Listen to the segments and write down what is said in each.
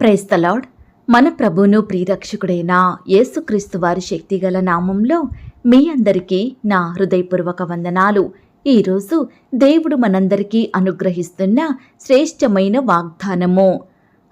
Praise the Lord మన ప్రభును ప్రియరక్షకుడైన యేసుక్రీస్తు వారి శక్తిగల నామంలో మీ అందరికీ నా హృదయపూర్వక వందనాలు. ఈరోజు దేవుడు మనందరికీ అనుగ్రహిస్తున్న శ్రేష్టమైన వాగ్దానము.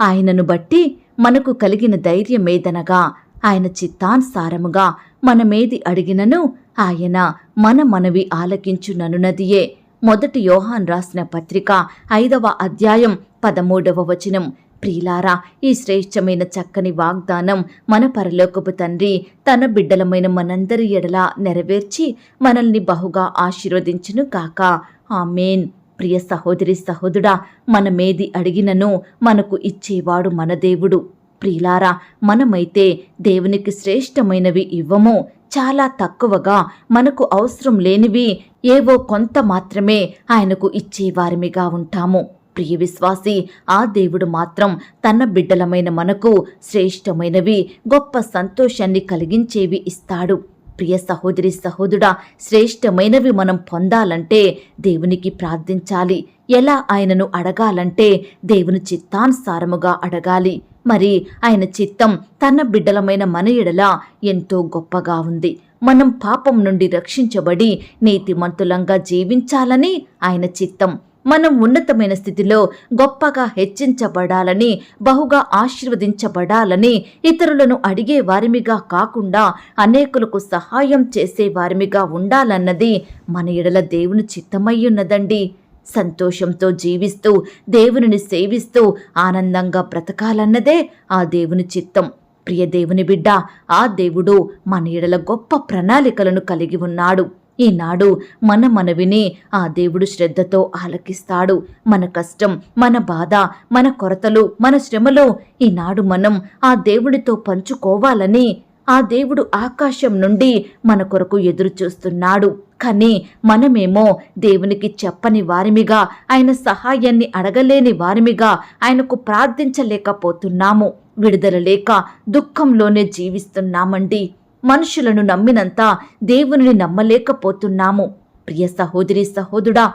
ఆయనను బట్టి మనకు కలిగిన ధైర్యమేదనగా ఆయన చిత్తానుసారముగా మనమేది అడిగినను ఆయన మన మనవి ఆలకించుననున్నదియే. మొదటి యోహాన్ రాసిన పత్రిక ఐదవ అధ్యాయం పదమూడవ వచనం. ప్రియులారా ఈ శ్రేష్టమైన చక్కని వాగ్దానం మన పరలోకపు తండ్రి తన బిడ్డలమైన మనందరి ఎడల నెరవేర్చి మనల్ని బహుగా ఆశీర్వదించును కాక ఆమెన్. ప్రియ సహోదరి సహోదరుడా మనమేది అడిగినను మనకు ఇచ్చేవాడు మన దేవుడు. ప్రియులారా మనమైతే దేవునికి శ్రేష్టమైనవి ఇవ్వము. చాలా తక్కువగా మనకు అవసరం లేనివి ఏవో కొంత మాత్రమే ఆయనకు ఇచ్చేవారిమిగా ఉంటాము. ప్రియ విశ్వాసి ఆ దేవుడు మాత్రం తన బిడ్డలమైన మనకు శ్రేష్టమైనవి గొప్ప సంతోషాన్ని కలిగించేవి ఇస్తాడు. ప్రియ సహోదరి సహోదరుడా శ్రేష్టమైనవి మనం పొందాలంటే దేవునికి ప్రార్థించాలి. ఎలా ఆయనను అడగాలంటే దేవుని చిత్తానుసారముగా అడగాలి. మరి ఆయన చిత్తం తన బిడ్డలమైన మన ఎడల ఎంతో గొప్పగా ఉంది. మనం పాపం నుండి రక్షించబడి నీతిమంతులంగా జీవించాలని ఆయన చిత్తం. మనం ఉన్నతమైన స్థితిలో గొప్పగా హెచ్చించబడాలని బహుగా ఆశీర్వదించబడాలని ఇతరులను అడిగే వారిమిగా కాకుండా అనేకులకు సహాయం చేసే వారిమిగా ఉండాలన్నది మన ఎడల దేవుని చిత్తమయ్యున్నదండి సంతోషంతో జీవిస్తూ దేవునిని సేవిస్తూ ఆనందంగా బ్రతకాలన్నదే ఆ దేవుని చిత్తం. ప్రియ దేవుని బిడ్డ ఆ దేవుడు మన ఎడల గొప్ప ప్రణాళికలను కలిగి ఉన్నాడు. ఈనాడు మన మనవిని ఆ దేవుడు శ్రద్ధతో ఆలకిస్తాడు. మన కష్టం మన బాధ మన కొరతలు మన శ్రమలో ఈనాడు మనం ఆ దేవుడితో పంచుకోవాలని ఆ దేవుడు ఆకాశం నుండి మన కొరకు ఎదురు చూస్తున్నాడు కానీ మనమేమో దేవునికి చెప్పని వారిమిగా ఆయన సహాయాన్ని అడగలేని వారిమిగా ఆయనకు ప్రార్థించలేకపోతున్నాము. విడుదల లేక దుఃఖంలోనే జీవిస్తున్నామండి. మనుషులను నమ్మినంత దేవునిని నమ్మలేకపోతున్నాము. ప్రియ సహోదరి సహోదుడా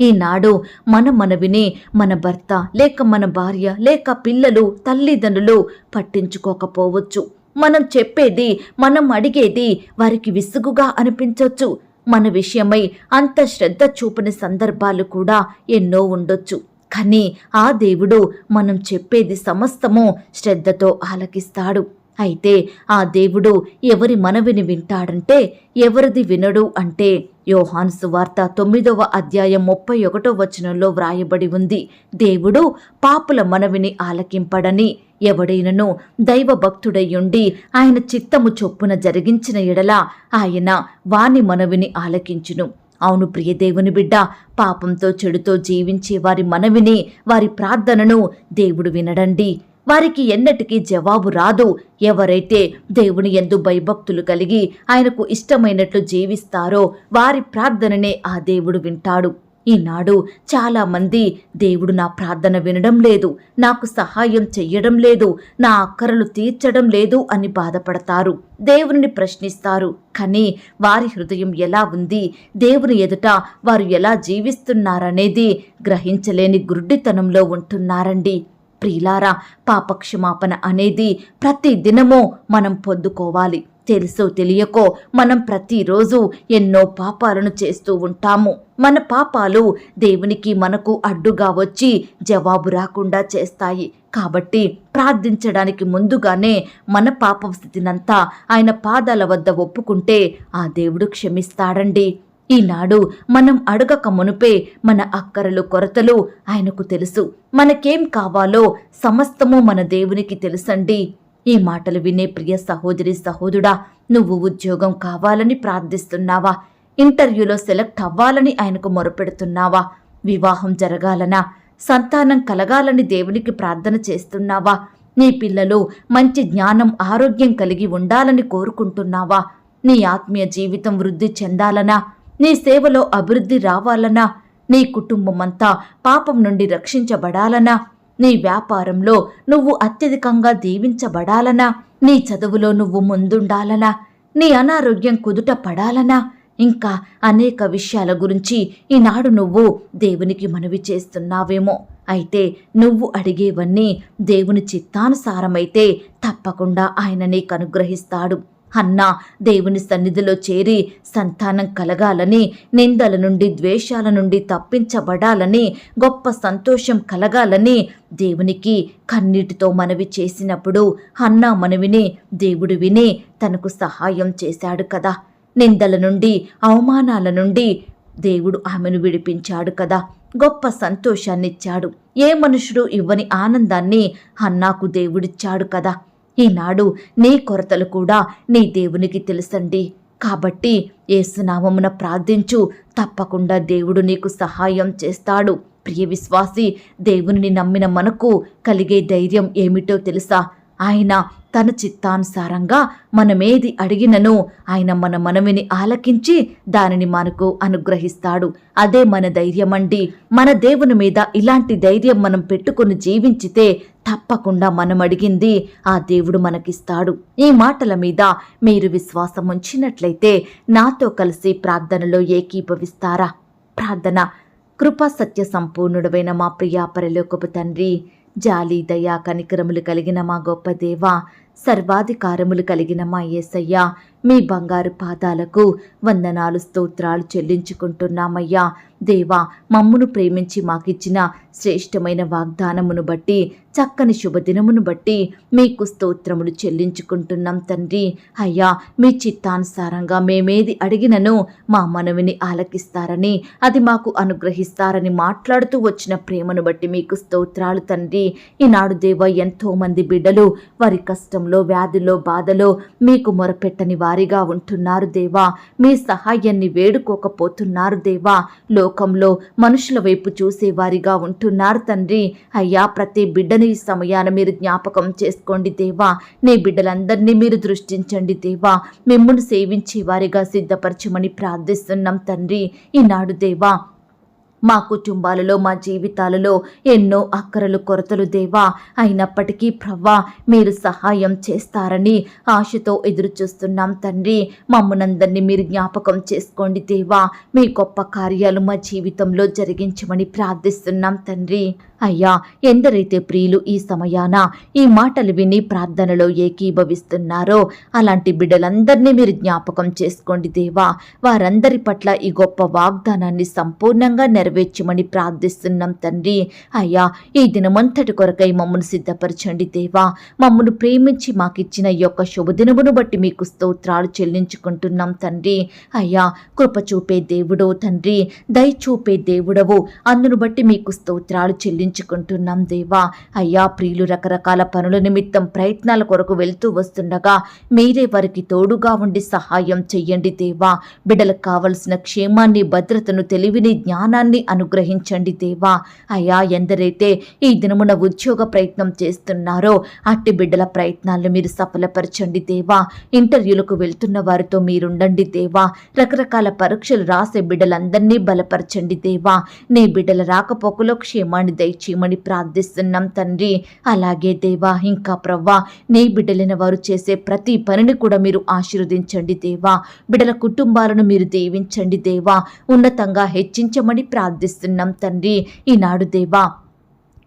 ఈనాడు మన మనవిని మన భర్త లేక మన భార్య లేక పిల్లలు తల్లిదండ్రులు పట్టించుకోకపోవచ్చు. మనం చెప్పేది మనం అడిగేది వారికి విసుగుగా అనిపించవచ్చు మన విషయమై అంత శ్రద్ధ చూపని సందర్భాలు కూడా ఎన్నో ఉండొచ్చు. కానీ ఆ దేవుడు మనం చెప్పేది సమస్తము శ్రద్ధతో ఆలకిస్తాడు. అయితే ఆ దేవుడు ఎవరి మనవిని వింటాడంటే ఎవరిది వినడు అంటే యోహాను సువార్త తొమ్మిదవ అధ్యాయం ముప్పై ఒకటో వచనంలో వ్రాయబడి ఉంది. దేవుడు పాపుల మనవిని ఆలకింపడని ఎవడైనను దైవ భక్తుడయ్యుండి ఆయన చిత్తము చొప్పున జరిగించిన ఎడల ఆయన వాని మనవిని ఆలకించును. అవును ప్రియదేవుని బిడ్డ పాపంతో చెడుతో జీవించే వారి మనవిని వారి ప్రార్థనను దేవుడు వినడండి. వారికి ఎన్నటికీ జవాబు రాదు. ఎవరైతే దేవుని ఎందు భయభక్తులు కలిగి ఆయనకు ఇష్టమైనట్లు జీవిస్తారో వారి ప్రార్థననే ఆ దేవుడు వింటాడు. ఈనాడు చాలామంది దేవుడు నా ప్రార్థన వినడం లేదు నాకు సహాయం చెయ్యడం లేదు నా అక్కరలు తీర్చడం లేదు అని బాధపడతారు. దేవుని ప్రశ్నిస్తారు కానీ వారి హృదయం ఎలా ఉంది? దేవుని ఎదుట వారు ఎలా జీవిస్తున్నారనేది గ్రహించలేని గుడ్డితనంలో ఉంటున్నారండి. ప్రియులారా పాపక్షమాపణ అనేది ప్రతి దినము మనం పొందుకోవాలి. తెలుసో తెలియకో మనం ప్రతిరోజు ఎన్నో పాపాలను చేస్తూ ఉంటాము. మన పాపాలు దేవునికి మనకు అడ్డుగా వచ్చి జవాబు రాకుండా చేస్తాయి. కాబట్టి ప్రార్థించడానికి ముందుగానే మన పాప స్థితినంతా ఆయన పాదాల వద్ద ఒప్పుకుంటే ఆ దేవుడు క్షమిస్తాడండి. ఈనాడు మనం అడగక మునుపే మన అక్కరలు కొరతలు ఆయనకు తెలుసు. మనకేం కావాలో సమస్తము మన దేవునికి తెలుసండి. ఈ మాటలు వినే ప్రియ సహోదరి సహోదుడా నువ్వు ఉద్యోగం కావాలని ప్రార్థిస్తున్నావా? ఇంటర్వ్యూలో సెలెక్ట్ అవ్వాలని ఆయనకు మొరపెడుతున్నావా? వివాహం జరగాలనా? సంతానం కలగాలని దేవునికి ప్రార్థన చేస్తున్నావా? నీ పిల్లలు మంచి జ్ఞానం ఆరోగ్యం కలిగి ఉండాలని కోరుకుంటున్నావా? నీ ఆత్మీయ జీవితం వృద్ధి చెందాలనా? నీ సేవలో అభివృద్ధి రావాలనా నీ కుటుంబమంతా పాపం నుండి రక్షించబడాలనా నీ వ్యాపారంలో నువ్వు అత్యధికంగా దీవించబడాలనా నీ చదువులో నువ్వు ముందుండాలనా నీ అనారోగ్యం కుదుట పడాలనా ఇంకా అనేక విషయాల గురించి ఈనాడు నువ్వు దేవునికి మనవి చేస్తున్నావేమో. అయితే నువ్వు అడిగేవన్నీ దేవుని చిత్తానుసారమైతే తప్పకుండా ఆయన నీకు అనుగ్రహిస్తాడు అన్నా దేవుని సన్నిధిలో చేరి సంతానం కలగాలని నిందల నుండి ద్వేషాల నుండి తప్పించబడాలని గొప్ప సంతోషం కలగాలని దేవునికి కన్నీటితో మనవి చేసినప్పుడు అన్నా మనవిని దేవుడు విని తనకు సహాయం చేశాడు కదా. నిందల నుండి అవమానాల నుండి దేవుడు ఆమెను విడిపించాడు కదా. గొప్ప సంతోషాన్నిచ్చాడు. ఏ మనుషుడు ఇవ్వని ఆనందాన్ని హన్నాకు దేవుడిచ్చాడు కదా. ఈనాడు నీ కొరతలు కూడా నీ దేవునికి తెలుసండి. కాబట్టి ఏసునామమున ప్రార్థించు తప్పకుండా దేవుడు నీకు సహాయం చేస్తాడు. ప్రియ విశ్వాసి దేవుని నమ్మిన మనకు కలిగే ధైర్యం ఏమిటో తెలుసా? ఆయన తన చిత్తానుసారంగా మనమేది అడిగినను ఆయన మన మనవిని ఆలకించి దానిని మనకు అనుగ్రహిస్తాడు. అదే మన ధైర్యమండి. మన దేవుని మీద ఇలాంటి ధైర్యం మనం పెట్టుకుని జీవించితే తప్పకుండా మనం అడిగింది ఆ దేవుడు మనకిస్తాడు. ఈ మాటల మీద మీరు విశ్వాసం ఉంచినట్లయితే నాతో కలిసి ప్రార్థనలో ఏకీభవిస్తారా? ప్రార్థన. కృపా సత్య సంపూర్ణుడవైన మా ప్రియా పరిలోకపు తండ్రి జాలి దయా కనికరములు కలిగిన మా గొప్ప దేవ సర్వాధికారములు కలిగిన మా యేసయ్య మీ బంగారు పాదాలకు వందనాలు స్తోత్రాలు చెల్లించుకుంటున్నామయ్యా. దేవా మమ్మును ప్రేమించి మాకిచ్చిన శ్రేష్టమైన వాగ్దానమును బట్టి చక్కని శుభదినమును బట్టి మీకు స్తోత్రములు చెల్లించుకుంటున్నాం తండ్రి. అయ్యా మీ చిత్తానుసారంగా మేమేది అడిగినను మా మనవిని ఆలకిస్తారని అది మాకు అనుగ్రహిస్తారని మాట్లాడుతూ వచ్చిన ప్రేమను బట్టి మీకు స్తోత్రాలు తండ్రి. ఈనాడు దేవ ఎంతో మంది బిడ్డలు వారి కష్టంలో వ్యాధిలో బాధలో మీకు మొరపెట్టని వారిగా ఉంటున్నారు దేవా. మీ సహాయాన్ని వేడుకోకపోతున్నారు దేవా. లోకంలో మనుషుల వైపు చూసేవారిగా ఉంటున్నారు తండ్రి. అయ్యా ప్రతి బిడ్డని ఈ సమయాన మీరు జ్ఞాపకం చేసుకోండి దేవా. నీ బిడ్డలందరినీ మీరు దృష్టించండి దేవా. మిమ్మల్ని సేవించే వారిగా సిద్ధపరచమని ప్రార్థిస్తున్నాం తండ్రి. ఈనాడు దేవా మా కుటుంబాలలో మా జీవితాలలో ఎన్నో అక్కరలు కొరతలు దేవా. అయినప్పటికీ ప్రవ్వా మీరు సహాయం చేస్తారని ఆశతో ఎదురు చూస్తున్నాం తండ్రి. మమ్మనందరినీ మీరు జ్ఞాపకం చేసుకోండి దేవా. మీ గొప్ప కార్యాలు మా జీవితంలో జరిగించమని ప్రార్థిస్తున్నాం తండ్రి. అయ్యా ఎందరైతే ప్రియులు ఈ సమయాన ఈ మాటలు విని ప్రార్థనలో ఏకీభవిస్తున్నారో అలాంటి బిడ్డలందరినీ మీరు జ్ఞాపకం చేసుకోండి దేవా. వారందరి పట్ల ఈ గొప్ప వాగ్దానాన్ని సంపూర్ణంగా నెరవేర్చమని ప్రార్థిస్తున్నాం తండ్రి. అయ్యా ఈ దినమంతటి కొరకై మమ్మను సిద్ధపరచండి దేవా. మమ్మను ప్రేమించి మాకిచ్చిన ఈ యొక్క శుభదినమును బట్టి మీకు స్తోత్రాలు చెల్లించుకుంటున్నాం తండ్రి. అయ్యా కృప చూపే దేవుడో తండ్రి. దయచూపే దేవుడవు. అందును బట్టి మీకు స్తోత్రాలు చెల్లించుకుంటున్నాం దేవా. అయ్యా ప్రియులు రకరకాల పనుల నిమిత్తం ప్రయత్నాల కొరకు వెళ్తూ వస్తుండగా మీరే వారికి తోడుగా ఉండి సహాయం చెయ్యండి దేవా. బిడ్డలకు కావలసిన క్షేమాన్ని భద్రతను తెలివిని జ్ఞానాన్ని అనుగ్రహించండి దేవా. అయ్యా ఎందరైతే ఈ దినమున ఉద్యోగ ప్రయత్నం చేస్తున్నారో అట్టి బిడ్డల ప్రయత్నాలను మీరు సఫలపరచండి దేవా. ఇంటర్వ్యూలకు వెళ్తున్న వారితో మీరుండండి దేవా. రకరకాల పరీక్షలు రాసే బిడ్డలందరినీ బలపరచండి దేవా. నీ బిడ్డల రాకపోకలో క్షేమాన్ని దయచేయమని ప్రార్థిస్తున్నాం తండ్రి. అలాగే దేవా ఇంకా ప్రవ్వా నీ బిడ్డలైన వారు చేసే ప్రతి పనిని కూడా మీరు ఆశీర్వదించండి దేవా. బిడ్డల కుటుంబాలను మీరు దీవించండి దేవా. ఉన్నతంగా హెచ్చించమని ప్రార్థిస్తున్నాం తండ్రి. ఈనాడు దేవా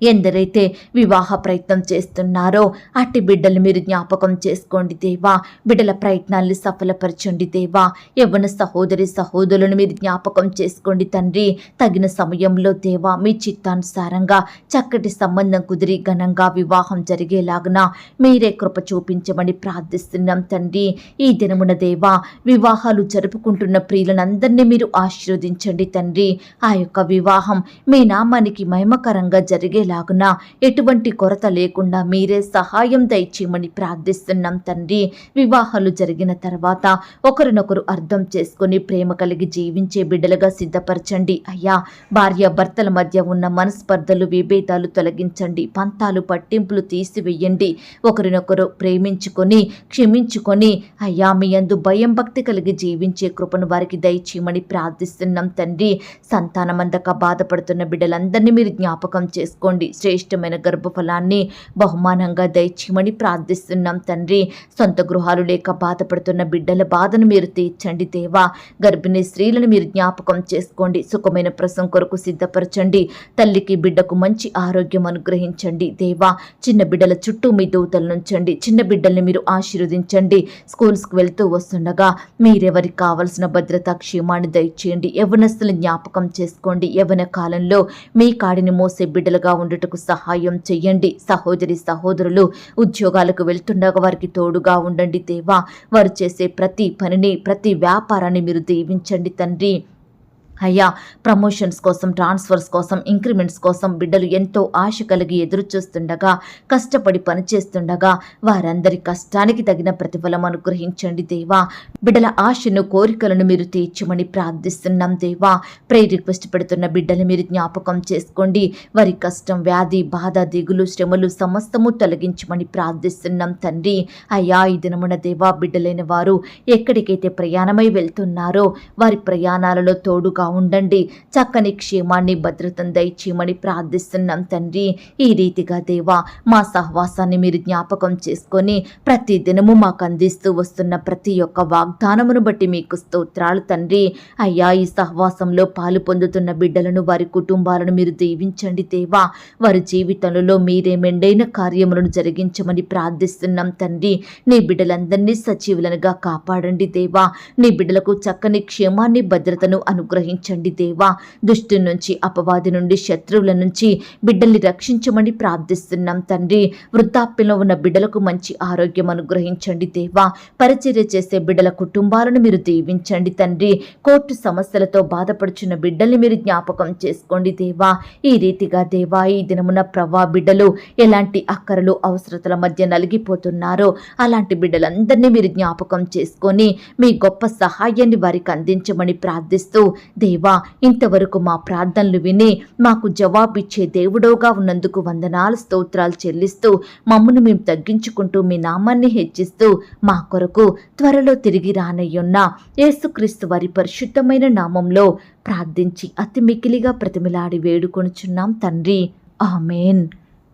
ఎందరైతే వివాహ ప్రయత్నం చేస్తున్నారో అట్టి బిడ్డలు మీరు జ్ఞాపకం చేసుకోండి దేవా. బిడ్డల ప్రయత్నాల్ని సఫలపరచండి దేవా. యవ్వన సహోదరి సహోదరులను మీరు జ్ఞాపకం చేసుకోండి తండ్రి. తగిన సమయంలో దేవా మీ చిత్తానుసారంగా చక్కటి సంబంధం కుదిరి ఘనంగా వివాహం జరిగేలాగున మీరే కృప చూపించమని ప్రార్థిస్తున్నాం తండ్రి. ఈ దినమున దేవా వివాహాలు జరుపుకుంటున్న ప్రియులనందరినీ మీరు ఆశీర్వదించండి తండ్రి. ఆ యొక్క వివాహం మీ నామానికి మహిమకరంగా జరిగేలాగున ఎటువంటి కొరత లేకుండా మీరే సహాయం దయచేయమని ప్రార్థిస్తున్నాం తండ్రి. వివాహాలు జరిగిన తర్వాత ఒకరినొకరు అర్థం చేసుకొని ప్రేమ కలిగి జీవించే బిడ్డలుగా సిద్ధపరచండి అయ్యా. భార్య భర్తల మధ్య ఉన్న మనస్పర్ధలు విభేదాలు తొలగించండి. పంతాలు పట్టింపులు తీసివేయండి. ఒకరినొకరు ప్రేమించుకొని క్షమించుకొని అయ్యా మీ యందు భయం భక్తి కలిగి జీవించే కృపను వారికి దయచేయమని ప్రార్థిస్తున్నాం తండ్రి. సంతానమందక బాధపడుతున్న బిడ్డలందరినీ మీరు జ్ఞాపకం చేసుకోండి. చేసుకోండి. శ్రేష్టమైన గర్భఫలాన్ని బహుమానంగా దయచేయమని ప్రార్థిస్తున్నాం తండ్రి. సొంత గృహాలు లేక బాధపడుతున్న బిడ్డల బాధను మీరు తీర్చండి దేవా. గర్భిణీ స్త్రీలను మీరు జ్ఞాపకం చేసుకోండి. సుఖమైన ప్రసం కొరకు సిద్ధపరచండి. తల్లికి బిడ్డకు మంచి ఆరోగ్యం అనుగ్రహించండి దేవా. చిన్న బిడ్డల చుట్టూ మీ దూతలు నుంచండి చిన్న బిడ్డల్ని మీరు ఆశీర్వదించండి. స్కూల్స్కి వెళ్తూ వస్తుండగా మీరెవరికి కావలసిన భద్రతా క్షేమాన్ని దయచేయండి. యవనస్తులు జ్ఞాపకం చేసుకోండి. యవన కాలంలో మీ కాడిని మోసే బిడ్డలుగా ఉండుటకు సహాయం చెయ్యండి. సహోదరి సహోదరులు ఉద్యోగాలకు వెళ్తుండగా వారికి తోడుగా ఉండండి దేవా. వారు చేసే ప్రతి పనిని ప్రతి వ్యాపారాన్ని మీరు దీవించండి తండ్రి. అయ్యా ప్రమోషన్స్ కోసం ట్రాన్స్ఫర్స్ కోసం ఇంక్రిమెంట్స్ కోసం బిడ్డలు ఎంతో ఆశ కలిగి ఎదురు చూస్తుండగా కష్టపడి పనిచేస్తుండగా వారందరి కష్టానికి తగిన ప్రతిఫలం అనుగ్రహించండి దేవా. బిడ్డల ఆశను కోరికలను మీరు తీర్చమని ప్రార్థిస్తున్నాం దేవా. ప్రే రిక్వెస్ట్ పెడుతున్న బిడ్డలు మీరు జ్ఞాపకం చేసుకోండి. వారి కష్టం వ్యాధి బాధ దిగులు శ్రమలు సమస్తము తొలగించమని ప్రార్థిస్తున్నాం తండ్రి. అయ్యా ఈ దినమున దేవా బిడ్డలైన వారు ఎక్కడికైతే ప్రయాణమై వెళ్తున్నారో వారి ప్రయాణాలలో తోడుగా ఉండండి చక్కని క్షేమాన్ని భద్రతను దయచేయమని ప్రార్థిస్తున్నాం తండ్రి. ఈ రీతిగా దేవా మా సహవాసాన్ని మీరు జ్ఞాపకం చేసుకొని ప్రతి దినము మాకు అందిస్తూ వస్తున్న ప్రతి ఒక్క వాగ్దానమును బట్టి మీకు స్తోత్రాలు తండ్రి. అయ్యా ఈ సహవాసంలో పాలు పొందుతున్న బిడ్డలను వారి కుటుంబాలను మీరు దీవించండి దేవా. వారి జీవితంలో మీరే మెండైన కార్యములను జరిగించమని ప్రార్థిస్తున్నాం తండ్రి. నీ బిడ్డలందరినీ సజీవులనుగా కాపాడండి దేవా. నీ బిడ్డలకు చక్కని క్షేమాన్ని భద్రతను అనుగ్రహించండి దేవా. దుష్టు నుంచి అపవాది నుండి శత్రువుల నుంచి బిడ్డల్ని రక్షించమని ప్రార్థిస్తున్నాం తండ్రి. వృద్ధాప్యంలో ఉన్న బిడ్డలకు మంచి ఆరోగ్యం అనుగ్రహించండి దేవా. పరిచర్య చేసే బిడ్డల కుటుంబాలను మీరు దీవించండి తండ్రి. కోర్టు సమస్యలతో బాధపడుచున్న బిడ్డల్ని మీరు జ్ఞాపకం చేసుకోండి దేవా. ఈ రీతిగా దేవా ఈ దినమున ప్రవా బిడ్డలు ఎలాంటి అక్కరలు అవసరతల మధ్య నలిగిపోతున్నారో అలాంటి బిడ్డలందరినీ మీరు జ్ఞాపకం చేసుకొని మీ గొప్ప సహాయాన్ని వారికి అందించమని ప్రార్థిస్తూ దేవా ఇంతవరకు మా ప్రార్థనలు విని మాకు జవాబిచ్చే దేవుడోగా ఉన్నందుకు వందనాలు స్తోత్రాలు చెల్లిస్తూ మమ్మను మేము తగ్గించుకుంటూ మీ నామాన్ని హెచ్చిస్తూ మా కొరకు త్వరలో తిరిగి రానయ్యున్న యేసుక్రీస్తు వారి పరిశుద్ధమైన నామంలో ప్రార్థించి అతి మికిలిగా ప్రతిమిలాడి వేడుకొనుచున్నాం తండ్రి. ఆమెన్.